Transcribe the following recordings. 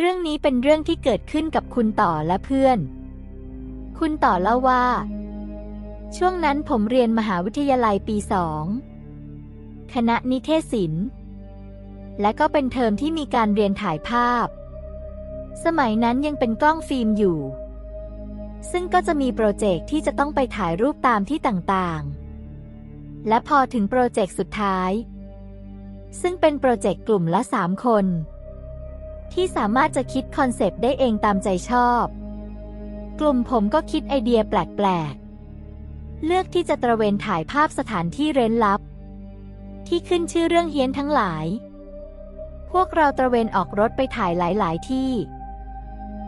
เรื่องนี้เป็นเรื่องที่เกิดขึ้นกับคุณต่อและเพื่อน คุณต่อเล่าว่า ช่วงนั้นผมเรียนมหาวิทยาลัยปีสอง คณะนิเทศศิลป์ และก็เป็นเทอมที่มีการเรียนถ่ายภาพ สมัยนั้นยังเป็นกล้องฟิล์มอยู่ ซึ่งก็จะมีโปรเจกต์ที่จะต้องไปถ่ายรูปตามที่ต่างๆ และพอถึงโปรเจกต์สุดท้าย ซึ่งเป็นโปรเจกต์กลุ่มละ3คน ที่สามารถจะคิดคอนเซปต์ได้เองตามใจชอบ กลุ่มผมก็คิดไอเดียแปลกๆ เลือกที่จะตระเวนถ่ายภาพสถานที่เร้นลับ ที่ขึ้นชื่อเรื่องเฮี้ยนทั้งหลาย พวกเราตระเวนออกรถไปถ่ายหลายๆที่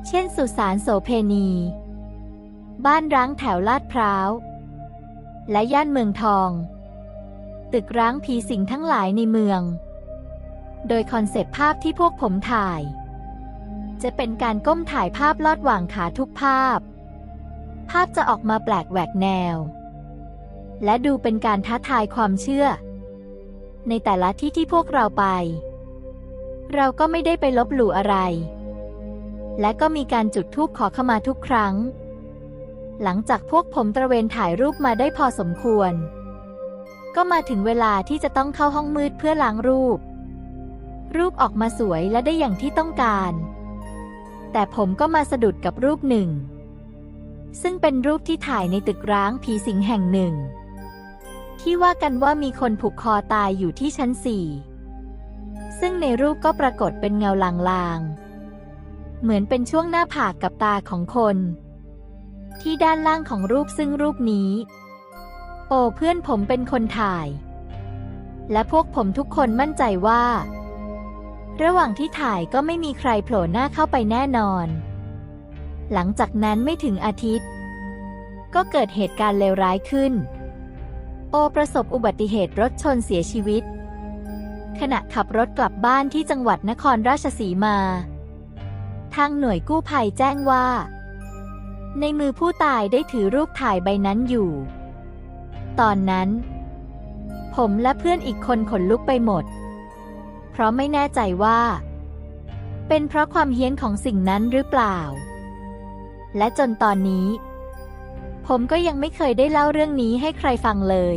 เช่นสุสานโสเพณี บ้านร้างแถวลาดพร้าว และย่านเมืองทอง ตึกร้างผีสิงทั้งหลายในเมือง โดยคอนเซปต์ภาพที่พวกผมถ่าย จะเป็นการก้มถ่ายภาพลอดหว่างขาทุกภาพ ภาพจะออกมาแปลกแหวกแนว และดูเป็นการท้าทายความเชื่อ ในแต่ละที่ที่พวกเราไป เราก็ไม่ได้ไปลบหลู่อะไร และก็มีการจุดธูปขอขมาทุกครั้ง หลังจากพวกผมตระเวนถ่ายรูปมาได้พอสมควร ก็มาถึงเวลาที่จะต้องเข้าห้องมืดเพื่อล้างรูป รูปออกมาสวยและได้อย่างที่ต้องการ แต่ผมก็มาสะดุดกับรูปหนึ่ง ซึ่งเป็นรูปที่ถ่ายในตึกร้างผีสิงแห่งหนึ่ง ที่ว่ากันว่ามีคนผูกคอตายอยู่ที่ชั้นสี่ซึ่งในรูปก็ปรากฏเป็นเงาลางๆ เหมือนเป็นช่วงหน้าผากกับตาของคน ที่ด้านล่างของรูปซึ่งรูปนี้ โอ้เพื่อนผมเป็นคนถ่าย และพวกผมทุกคนมั่นใจว่า ระหว่างที่ถ่ายก็ไม่มีใครโผล่หน้าเข้าไปแน่นอน หลังจากนั้นไม่ถึงอาทิตย์ ก็เกิดเหตุการณ์เลวร้ายขึ้น โอประสบอุบัติเหตุรถชนเสียชีวิต ขณะขับรถกลับบ้านที่จังหวัดนครราชสีมา ทางหน่วยกู้ภัยแจ้งว่า ในมือผู้ตายได้ถือรูปถ่ายใบนั้นอยู่ ตอนนั้น ผมและเพื่อนอีกคนขนลุกไปหมด เพราะไม่แน่ใจว่า เป็นเพราะความเฮี้ยนของสิ่งนั้นหรือเปล่า และจนตอนนี้ ผมก็ยังไม่เคยได้เล่าเรื่องนี้ให้ใครฟังเลย